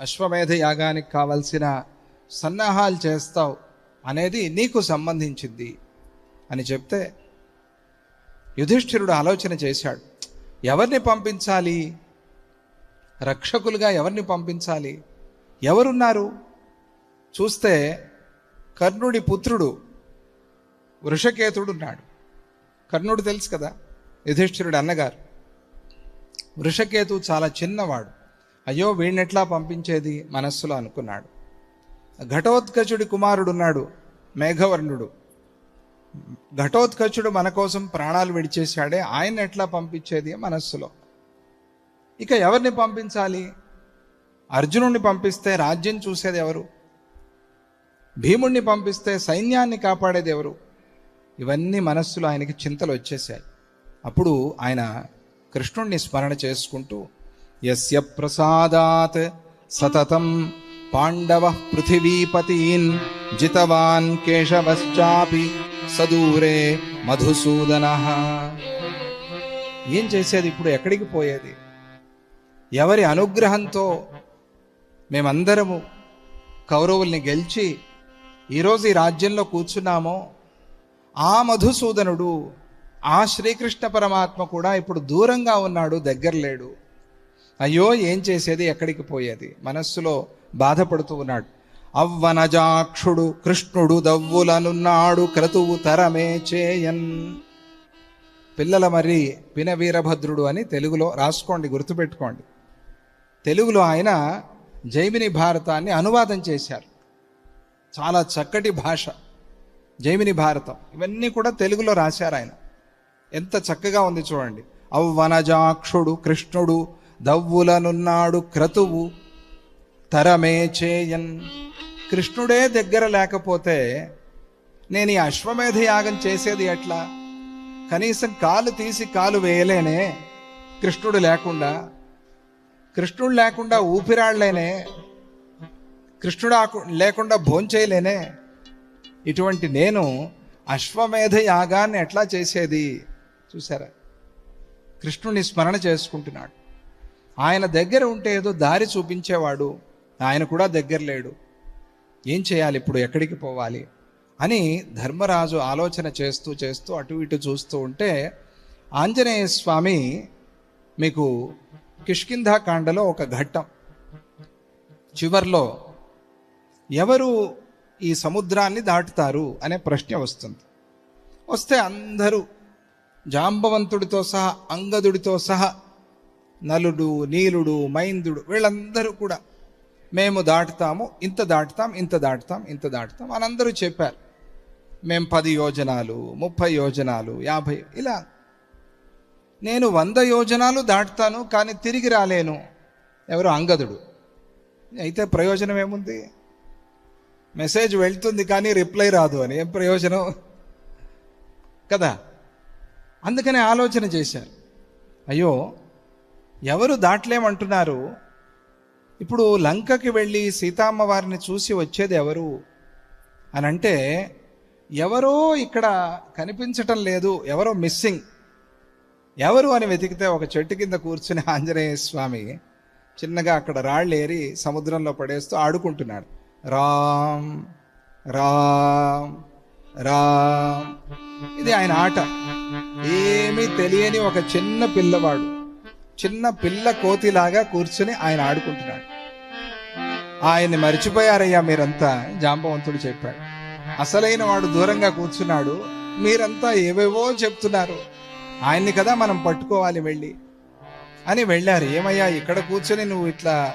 అశ్వమేధ యాగానికి కావలసిన సన్నాహాలు చేస్తావు అనేది నీకు సంబంధించింది అని చెప్తే యుధిష్ఠిరుడు ఆలోచన చేశాడు. ఎవరిని పంపించాలి? రక్షకులుగా ఎవరిని పంపించాలి? ఎవరున్నారు? చూస్తే కర్ణుడి పుత్రుడు వృషకేతుడు ఉన్నాడు కర్ణుడు తెలుసు కదా యుధిష్ఠిరుడు అన్నగారు. వృషకేతు చాలా చిన్నవాడు. అయ్యో వీడినెట్లా పంపించేది? మనస్సులో అనుకున్నాడు. ఘటోత్కచుడి కుమారుడున్నాడు మేఘవర్ణుడు. ఘటోత్కచుడు మన కోసం ప్రాణాలు విడిచేశాడే ఆయన ఎట్లా పంపించేది? మనస్సులో. ఇక ఎవరిని పంపించాలి? అర్జునుడిని పంపిస్తే రాజ్యం చూసేది ఎవరు? భీముణ్ణి పంపిస్తే సైన్యాన్ని కాపాడేది ఎవరు? ఇవన్నీ మనస్సులో ఆయనకి చింతలు వచ్చేసాయి అప్పుడు ఆయన కృష్ణుణ్ణి స్మరణ చేసుకుంటూ యస్య ప్రసాదాత్ సతతం పాండవ పృథివీపతీన్ జితవాన్ కేశవశ్చాపి సదూరే మధుసూదన ఏం చేసేది ఇప్పుడు ఎక్కడికి పోయేది? ఎవరి అనుగ్రహంతో మేమందరము కౌరవుల్ని గెలిచి ఈరోజు ఈ రాజ్యంలో కూర్చున్నామో ఆ మధుసూదనుడు ఆ శ్రీకృష్ణ పరమాత్మ కూడా ఇప్పుడు దూరంగా ఉన్నాడు దగ్గర లేడు. అయ్యో ఏం చేసేది? ఎక్కడికి పోయేది? మనస్సులో బాధపడుతూ ఉన్నాడు. అవ్వనజాక్షుడు కృష్ణుడు దవ్వులనున్నాడు క్రతువు తరమే చేయన్. పిల్లల మరి పిన వీరభద్రుడు అని తెలుగులో రాసుకోండి గుర్తుపెట్టుకోండి. తెలుగులో ఆయన జైమిని భారతాన్ని అనువాదం చేశారు. చాలా చక్కటి భాష జైమిని భారతం. ఇవన్నీ కూడా తెలుగులో రాశారు ఆయన. ఎంత చక్కగా ఉంది చూడండి. అవ్వనజాక్షుడు కృష్ణుడు దవ్వులనున్నాడు క్రతువు తరమే చేయన్. కృష్ణుడే దగ్గర లేకపోతే నేను ఈ అశ్వమేధ యాగం చేసేది ఎట్లా? కనీసం కాలు తీసి కాలు వేయలేనే కృష్ణుడు లేకుండా. కృష్ణుడు లేకుండా ఊపిరాడలేనే. కృష్ణుడు ఆకు- లేకుండా భోంచేయలేనే. ఇటువంటి నేను అశ్వమేధ యాగాన్ని ఎట్లా చేసేది? చూసారా? కృష్ణుని స్మరణ చేసుకుంటున్నాడు. ఆయన దగ్గర ఉంటే ఏదో దారి చూపించేవాడు. ఆయన కూడా దగ్గర లేడు. ఏం చేయాలి ఇప్పుడు? ఎక్కడికి పోవాలి? అని ధర్మరాజు ఆలోచన చేస్తూ చేస్తూ అటు ఇటు చూస్తూ ఉంటే ఆంజనేయ స్వామి మీకు కిష్కింధాకాండలో ఒక ఘట్టం. చివర్లో ఎవరు ఈ సముద్రాన్ని దాటుతారు అనే ప్రశ్న వస్తుంది. వస్తే అందరూ జాంబవంతుడితో సహా అంగదుడితో సహా నలుడు నీలుడు మైందుడు వీళ్ళందరూ కూడా మేము దాటుతాము ఇంత దాటుతాం ఇంత దాటుతాం ఇంత దాటుతాం అని అందరూ చెప్పారు. మేము పది యోజనాలు ముప్పై యోజనాలు యాభై ఇలా నేను వంద యోజనాలు దాటుతాను కానీ తిరిగి రాలేను. ఎవరు? అంగదుడు. అయితే ప్రయోజనం ఏముంది? మెసేజ్ వెళ్తుంది కానీ రిప్లై రాదు అని. ఏం ప్రయోజనం? కదా? అందుకనే ఆలోచన చేశారు. అయ్యో ఎవరు దాటలేమంటున్నారు. ఇప్పుడు లంకకి వెళ్ళి సీతమ్మ వారిని చూసి వచ్చేది ఎవరు? అని అంటే ఎవరో ఇక్కడ కనిపించటం లేదు ఎవరో మిస్సింగ్. ఎవరు అని వెతికితే ఒక చెట్టు కింద కూర్చుని ఆంజనేయ స్వామి చిన్నగా అక్కడ రాళ్ళు ఏరి సముద్రంలో పడేస్తూ ఆడుకుంటున్నాడు. రామ్ రామ్ రామ్. ఇది ఆయన ఆట. ఏమీ తెలియని ఒక చిన్న పిల్లవాడు. చిన్న పిల్ల కోతిలాగా కూర్చుని ఆయన ఆడుకుంటున్నాడు. ఆయన్ని మర్చిపోయారయ్యా మీరంతా జాంబవంతుడు చెప్పాడు. అసలైన వాడు దూరంగా కూర్చున్నాడు. మీరంతా ఏవేవో చెప్తున్నారు. ఆయన్ని కదా మనం పట్టుకోవాలి వెళ్ళి. అని వెళ్ళారు. ఏమయ్యా ఇక్కడ కూర్చొని నువ్వు ఇట్లా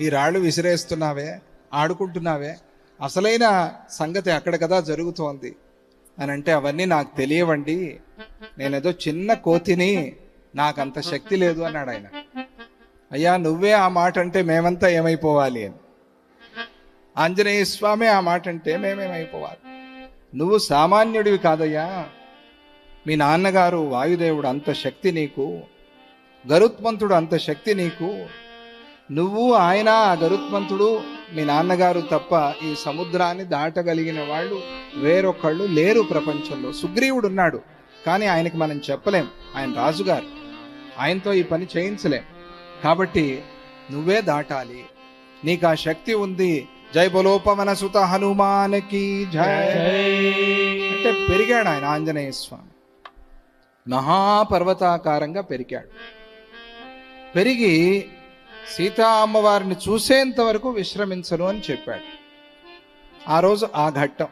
ఈ రాళ్ళు విసిరేస్తున్నావే ఆడుకుంటున్నావే? అసలైన సంగతి అక్కడ కదా జరుగుతోంది. అని అంటే అవన్నీ నాకు తెలియవండి. నేనేదో చిన్న కోతిని నాకంత శక్తి లేదు అన్నాడు ఆయన. అయ్యా నువ్వే ఆ మాట అంటే మేమంతా ఏమైపోవాలి అని. ఆంజనేయ స్వామి ఆ మాట అంటే మేమేమైపోవాలి? నువ్వు సామాన్యుడివి కాదయ్యా. మీ నాన్నగారు వాయుదేవుడు అంత శక్తి నీకు గరుత్మంతుడు అంత శక్తి నీకు. నువ్వు ఆయన ఆ గరుత్మంతుడు మీ నాన్నగారు తప్ప ఈ సముద్రాన్ని దాటగలిగిన వాళ్ళు వేరొకళ్ళు లేరు ప్రపంచంలో. సుగ్రీవుడు ఉన్నాడు కానీ ఆయనకి మనం చెప్పలేం. ఆయన రాజుగారు. ఆయనతో ఈ పని చేయించలేం. కాబట్టి నువ్వే దాటాలి. నీకు ఆ శక్తి ఉంది. జై బలోపవన సుత హనుమానికి జై. అంటే పెరిగాడు ఆయన ఆంజనేయ స్వామి. మహాపర్వతాకారంగా పెరిగాడు. పెరిగి సీతా అమ్మవారిని చూసేంత వరకు విశ్రమించను అని చెప్పాడు. ఆ రోజు ఆ ఘట్టం.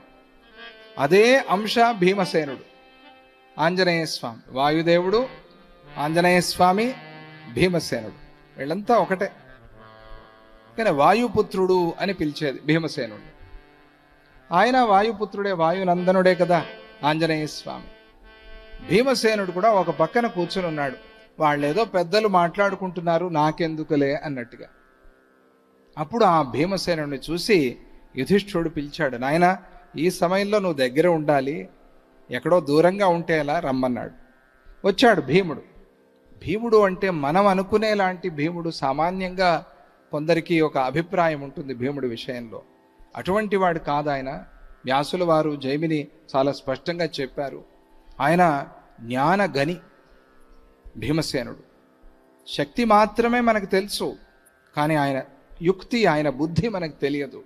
అదే అంశ భీమసేనుడు. ఆంజనేయ స్వామి. వాయుదేవుడు ఆంజనేయ స్వామి భీమసేనుడు. వీళ్ళంతా ఒకటే. కానీ వాయుపుత్రుడు అని పిలిచేది భీమసేనుడు ఆయన వాయుపుత్రుడే వాయునందనుడే కదా ఆంజనేయ స్వామి. భీమసేనుడు కూడా ఒక పక్కన కూర్చుని ఉన్నాడు. వాళ్ళేదో పెద్దలు మాట్లాడుకుంటున్నారు నాకెందుకులే అన్నట్టుగా. అప్పుడు ఆ భీమసేనుడిని చూసి యుధిష్ఠుడు పిలిచాడు నాయన ఈ సమయంలో నువ్వు దగ్గర ఉండాలి. ఎక్కడో దూరంగా ఉంటే ఎలా రమ్మన్నాడు. వచ్చాడు భీముడు. భీముడు అంటే మనం అనుకునేలాంటి భీముడు సామాన్యంగా కొందరికి ఒక అభిప్రాయం ఉంటుంది భీముడి విషయంలో. అటువంటి వాడు కాదు ఆయన వ్యాసుల వారు జైమిని చాలా స్పష్టంగా చెప్పారు. ఆయన జ్ఞాన గని భీమసేనుడు. శక్తి మాత్రమే మనకు తెలుసు కానీ ఆయన యుక్తి ఆయన బుద్ధి మనకు తెలియదు.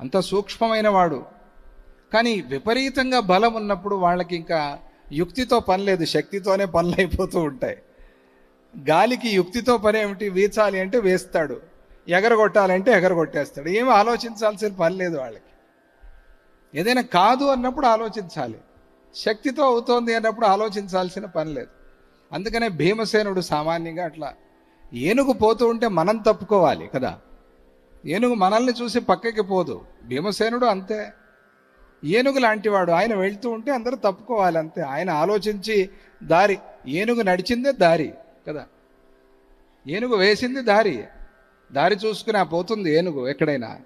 అంత సూక్ష్మమైన వాడు. కానీ విపరీతంగా బలం ఉన్నప్పుడు వాళ్ళకి ఇంకా యుక్తితో పని లేదు శక్తితోనే పనులు అయిపోతూ ఉంటాయి. గాలికి యుక్తితో పని ఏమిటి? వీచాలి అంటే వేస్తాడు. ఎగరగొట్టాలంటే ఎగరగొట్టేస్తాడు. ఏమి ఆలోచించాల్సిన పని లేదు వాళ్ళకి. ఏదైనా కాదు అన్నప్పుడు ఆలోచించాలి. శక్తితో అవుతోంది అన్నప్పుడు ఆలోచించాల్సిన పని లేదు. అందుకనే భీమసేనుడు సామాన్యంగా అట్లా ఏనుగు పోతూ ఉంటే మనం తప్పుకోవాలి కదా. ఏనుగు మనల్ని చూసి పక్కకి పోదు. భీమసేనుడు అంతే. ఏనుగు లాంటివాడు. ఆయన వెళ్తూ ఉంటే అందరూ తప్పుకోవాలి అంతే. ఆయన ఆలోచించి దారి. ఏనుగు నడిచిందే దారి. కదా? ఏనుగు వేసింది దారి. దారి చూసుకుని ఆ పోతుంది ఏనుగు ఎక్కడైనా.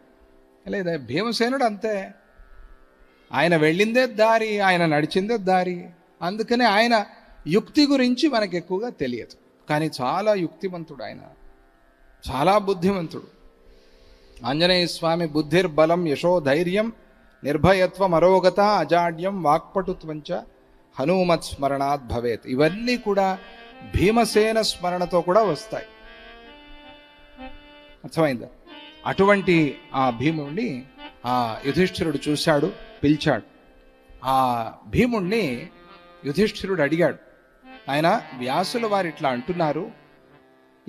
లేదా భీమసేనుడు అంతే. ఆయన వెళ్ళిందే దారి ఆయన నడిచిందే దారి. అందుకనే ఆయన యుక్తి గురించి మనకు ఎక్కువగా తెలియదు. కానీ చాలా యుక్తిమంతుడు ఆయన. చాలా బుద్ధిమంతుడు. ఆంజనేయ స్వామి బుద్ధిర్బలం యశోధైర్యం నిర్భయత్వం అరోగత అజాడ్యం వాక్పటుత్వంచ హనుమత్ స్మరణాత్ భవేత్. ఇవన్నీ కూడా భీమసేన స్మరణతో కూడా వస్తాయి. అర్థమైందా? అటువంటి ఆ భీముణ్ణి ఆ యుధిష్ఠిరుడు చూశాడు పిలిచాడు. ఆ భీముణ్ణి యుధిష్ఠిరుడు అడిగాడు ఆయన వ్యాసుల వారు ఇట్లా అంటున్నారు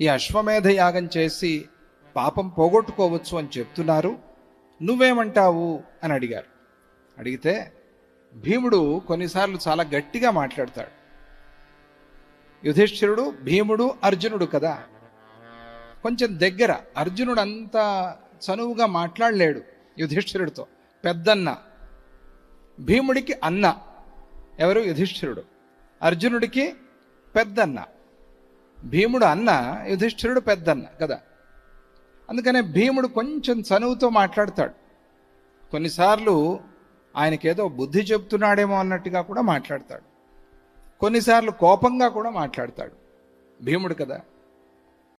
ఈ అశ్వమేధ యాగం చేసి పాపం పోగొట్టుకోవచ్చు అని చెప్తున్నారు నువ్వేమంటావు? అని అడిగారు. అడిగితే భీముడు కొన్నిసార్లు చాలా గట్టిగా మాట్లాడతాడు. యుధిష్ఠిరుడు భీముడు అర్జునుడు కదా. కొంచెం దగ్గర అర్జునుడు అంత చనువుగా మాట్లాడలేడు యుధిష్ఠిరుడితో. పెద్దన్న. భీముడికి అన్న. ఎవరు? యుధిష్ఠిరుడు. అర్జునుడికి పెద్దన్న. భీముడు అన్న యుధిష్ఠిరుడు పెద్దన్న కదా. అందుకనే భీముడు కొంచెం చనువుతో మాట్లాడతాడు. కొన్నిసార్లు ఆయనకేదో బుద్ధి చెప్తున్నాడేమో అన్నట్టుగా కూడా మాట్లాడతాడు. కొన్నిసార్లు కోపంగా కూడా మాట్లాడతాడు. భీముడు కదా?